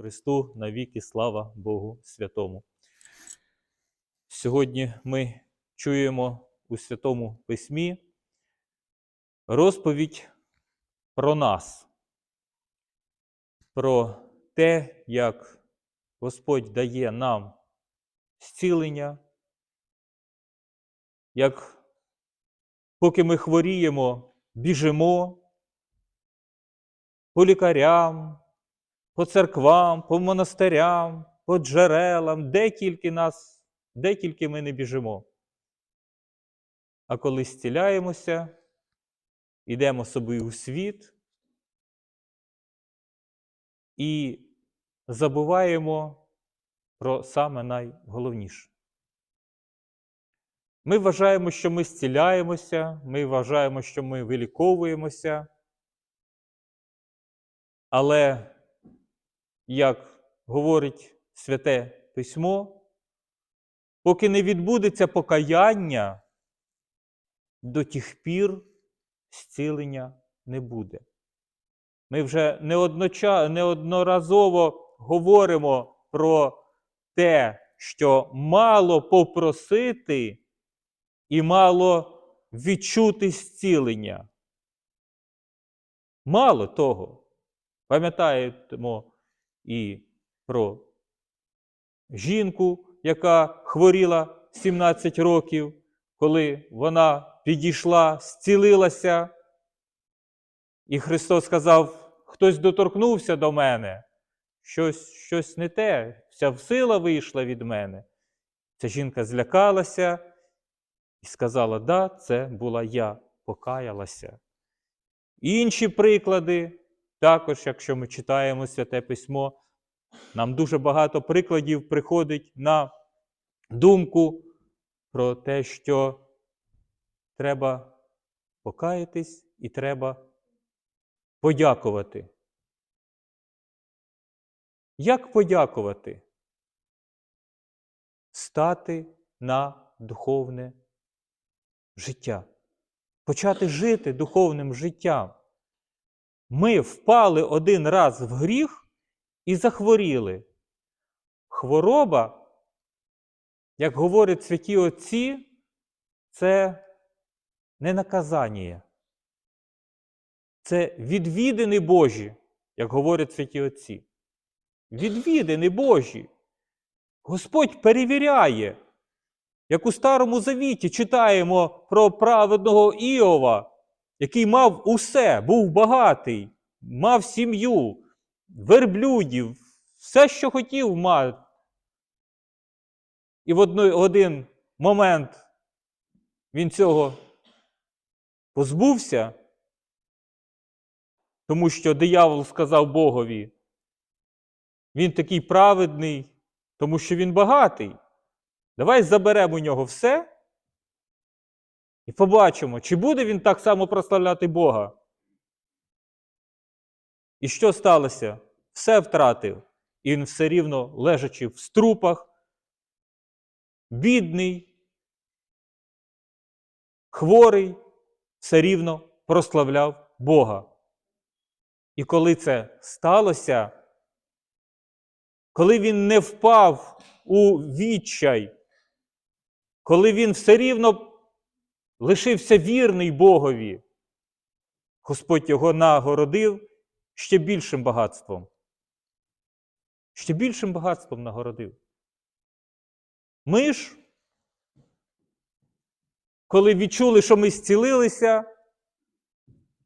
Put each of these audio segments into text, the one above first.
Христу, навіки слава Богу Святому. Сьогодні ми чуємо у Святому Письмі розповідь про нас, про те, як Господь дає нам зцілення, як поки ми хворіємо, біжимо по лікарям, по церквам, по монастирям, по джерелам, де тільки нас, де тільки ми не біжимо. А коли зціляємося, йдемо собі у світ і забуваємо про саме найголовніше. Ми вважаємо, що ми зціляємося, ми вважаємо, що ми виліковуємося. Але, як говорить Святе Письмо, поки не відбудеться покаяння, до тих пір зцілення не буде. Ми вже неодноча... неодноразово говоримо про те, що мало попросити і мало відчути зцілення. Мало того. Пам'ятаємо і про жінку, яка хворіла 17 років, коли вона підійшла, зцілилася, і Христос сказав: хтось доторкнувся до мене, щось, щось не те, вся сила вийшла від мене. Ця жінка злякалася і сказала: Да, це була я, покаялася. Інші приклади. Також, якщо ми читаємо Святе Письмо, нам дуже багато прикладів приходить на думку про те, що треба покаятись і треба подякувати. Як подякувати? Стати на духовне життя, почати жити духовним життям. Ми впали один раз в гріх і захворіли. Хвороба, як говорять святі Отці, це не наказання. Це відвідини Божі, як говорять святі Отці. Відвідини Божі. Господь перевіряє. Як у Старому Завіті читаємо про праведного Іова, який мав усе, був багатий, мав сім'ю, верблюдів, все, що хотів, мав. І в один момент він цього позбувся, тому що диявол сказав Богові, він такий праведний, тому що він багатий. Давай заберемо у нього все. І побачимо, чи буде він так само прославляти Бога. І що сталося? Все втратив. І він все рівно лежачи в струпах, бідний, хворий, все рівно прославляв Бога. І коли це сталося, коли він не впав у відчай, коли він все рівно лишився вірний Богові, Господь його нагородив ще більшим багатством. Ще більшим багатством нагородив. Ми ж, коли відчули, що ми зцілилися,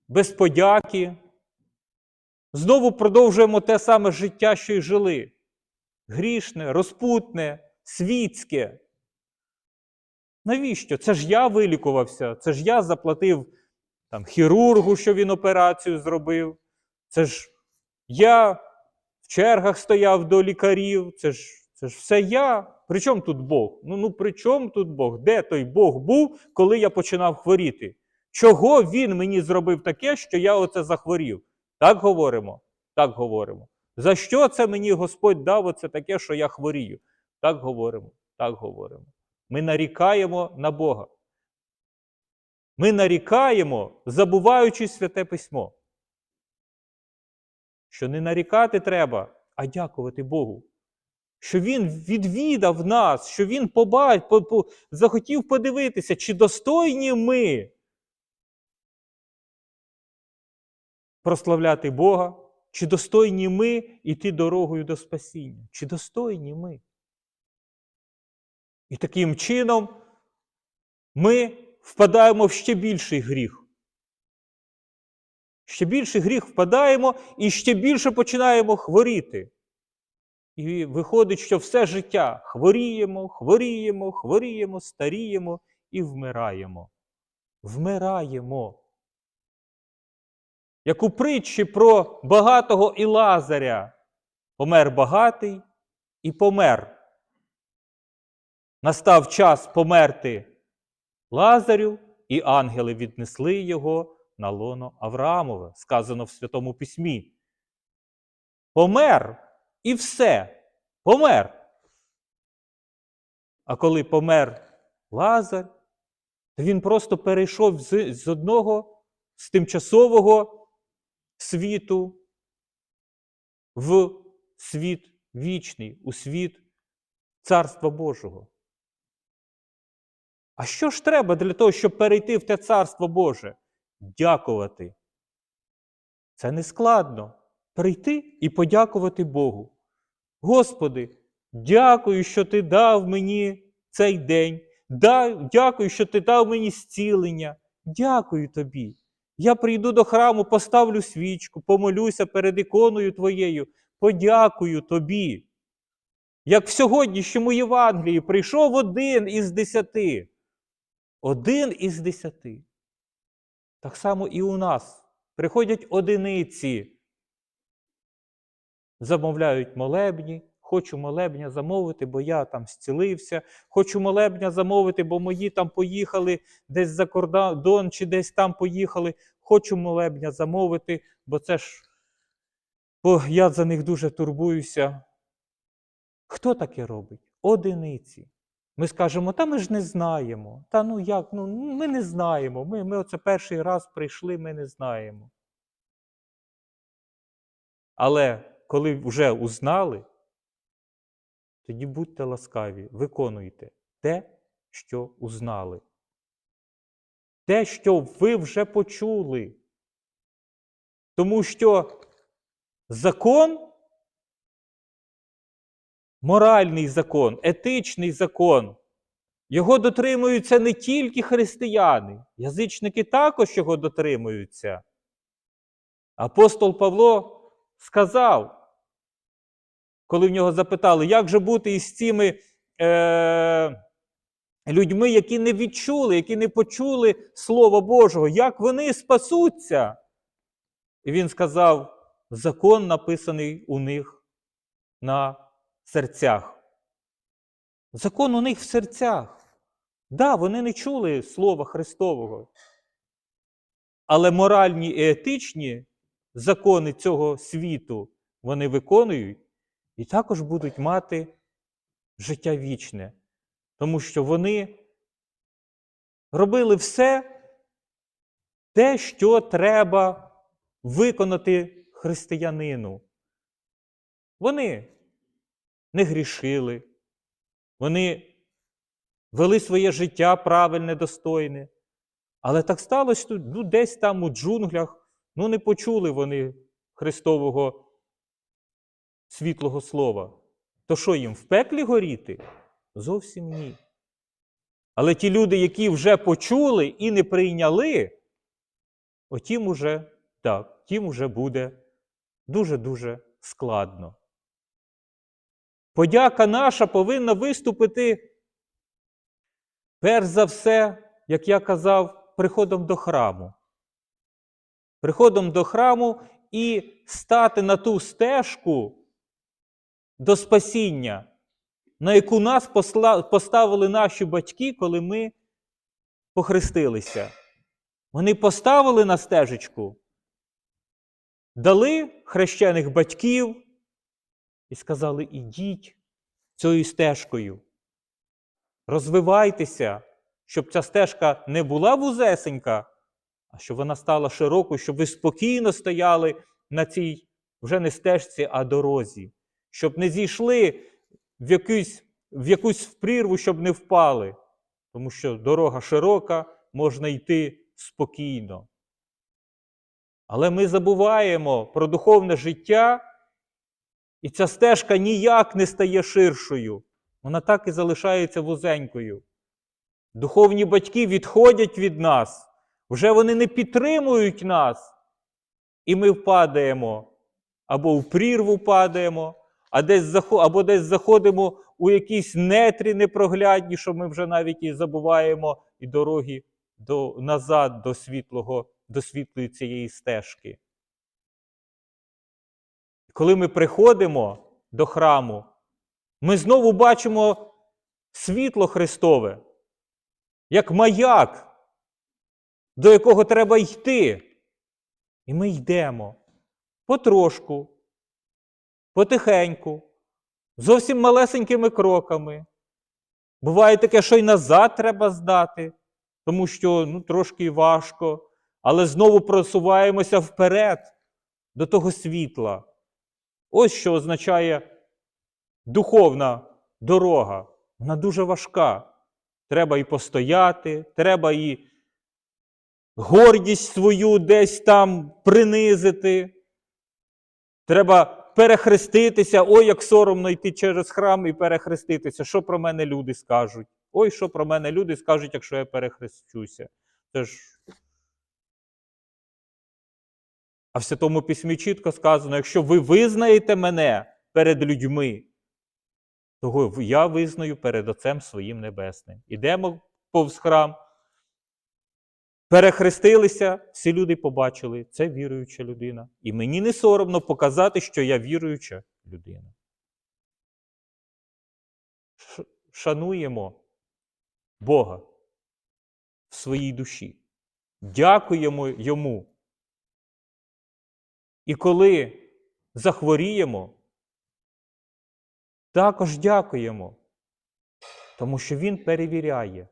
без подяки, знову продовжуємо те саме життя, що й жили. Грішне, розпутне, світське. Навіщо? Це ж я вилікувався, це ж я заплатив там, хірургу, що він операцію зробив. Це ж я в чергах стояв до лікарів. Це ж це ж все я. При чому тут Бог? Ну, ну при чому тут Бог? Де той Бог був, коли я починав хворіти? Чого він мені зробив таке, що я оце захворів? Так говоримо? Так говоримо. За що це мені Господь дав оце таке, що я хворію? Так говоримо, так говоримо. Ми нарікаємо на Бога. Ми нарікаємо, забуваючи святе письмо. Що не нарікати треба, а дякувати Богу. Що Він відвідав нас, що Він побач, по, по, захотів подивитися, чи достойні ми прославляти Бога, чи достойні ми йти дорогою до спасіння, чи достойні ми. І таким чином ми впадаємо в ще більший гріх. Ще більший гріх впадаємо і ще більше починаємо хворіти. І виходить, що все життя хворіємо, хворіємо, хворіємо, старіємо і вмираємо. Вмираємо. Як у притчі про багатого і Лазаря. Помер багатий і помер. Настав час померти Лазарю, і ангели віднесли його на лоно Авраамове, сказано в Святому Письмі. Помер і все. Помер. А коли помер Лазар, то він просто перейшов з, з одного, з тимчасового світу в світ вічний, у світ Царства Божого. А що ж треба для того, щоб перейти в те Царство Боже? Дякувати. Це не складно. Прийти і подякувати Богу. Господи, дякую, що Ти дав мені цей день. Дякую, що Ти дав мені зцілення. Дякую тобі. Я прийду до храму, поставлю свічку, помолюся перед іконою Твоєю, подякую тобі. Як в сьогоднішньому Євангелії прийшов один із десяти. Один із десяти. Так само і у нас приходять одиниці, замовляють молебні. Хочу молебня замовити, бо я там зцілився. Хочу молебня замовити, бо мої там поїхали десь за кордон чи десь там поїхали. Хочу молебня замовити, бо це ж бо я за них дуже турбуюся. Хто таке робить? Одиниці. Ми скажемо, та ми ж не знаємо. Та ну як? Ну, Ми не знаємо. Ми ми оце перший раз прийшли, ми не знаємо. Але коли вже узнали, тоді будьте ласкаві, виконуйте те, що узнали. Те, що ви вже почули. Тому що закон, моральний закон, етичний закон, його дотримуються не тільки християни, язичники також його дотримуються. Апостол Павло сказав, коли в нього запитали, як же бути із цими е, людьми, які не відчули, які не почули Слова Божого, як вони спасуться? І він сказав: закон написаний у них на серцях. Закон у них в серцях. Да, вони не чули Слова Христового. Але моральні і етичні закони цього світу вони виконують і також будуть мати життя вічне, тому що вони робили все те, що треба виконати християнину. Вони не грішили, вони вели своє життя правильне, достойне. Але так сталося, ну, десь там у джунглях, ну не почули вони Христового світлого слова, то що їм в пеклі горіти? Зовсім ні. Але ті люди, які вже почули і не прийняли, отім уже так, тим уже буде дуже-дуже складно. Подяка наша повинна виступити, перш за все, як я казав, приходом до храму. Приходом до храму і стати на ту стежку, до спасіння, на яку нас поставили наші батьки, коли ми похрестилися. Вони поставили на стежечку, дали хрещених батьків і сказали: ідіть цією стежкою, розвивайтеся, щоб ця стежка не була вузесенька, а щоб вона стала широкою, щоб ви спокійно стояли на цій вже не стежці, а дорозі щоб не зійшли в якусь, в якусь прірву, щоб не впали. Тому що дорога широка, можна йти спокійно. Але ми забуваємо про духовне життя, і ця стежка ніяк не стає ширшою. Вона так і залишається вузенькою. Духовні батьки відходять від нас, вже вони не підтримують нас, і ми впадаємо або в прірву падаємо, а десь або десь заходимо у якісь нетрі непроглядні, що ми вже навіть і забуваємо і дороги до, назад до світлого, до світлої цієї стежки. Коли ми приходимо до храму, ми знову бачимо світло Христове, як маяк, до якого треба йти. І ми йдемо потрошку, потихеньку, зовсім малесенькими кроками. Буває таке, що й назад треба здати, тому що ну, трошки важко, але знову просуваємося вперед до того світла. Ось що означає духовна дорога. Вона дуже важка. Треба і постояти, треба і гордість свою десь там принизити. Треба перехреститися. Ой, як соромно йти через храм і перехреститися. Що про мене люди скажуть? Ой, що про мене люди скажуть, якщо я перехрещуся. Це ж. А в Святому Письмі чітко сказано: якщо ви визнаєте мене перед людьми, того я визнаю перед Отцем своїм Небесним. Ідемо повз храм, перехрестилися, всі люди побачили, це віруюча людина. І мені не соромно показати, що я віруюча людина. Шануємо Бога в своїй душі. Дякуємо Йому. І коли захворіємо, також дякуємо, тому що Він перевіряє.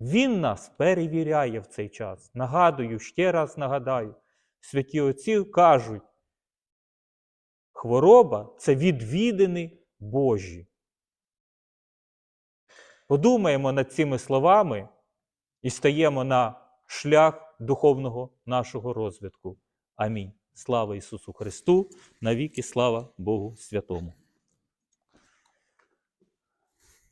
Він нас перевіряє в цей час. Нагадую, ще раз нагадаю, святі отці кажуть, хвороба це відвідини Божі. Подумаємо над цими словами і стаємо на шлях духовного нашого розвитку. Амінь. Слава Ісусу Христу, навіки слава Богу Святому.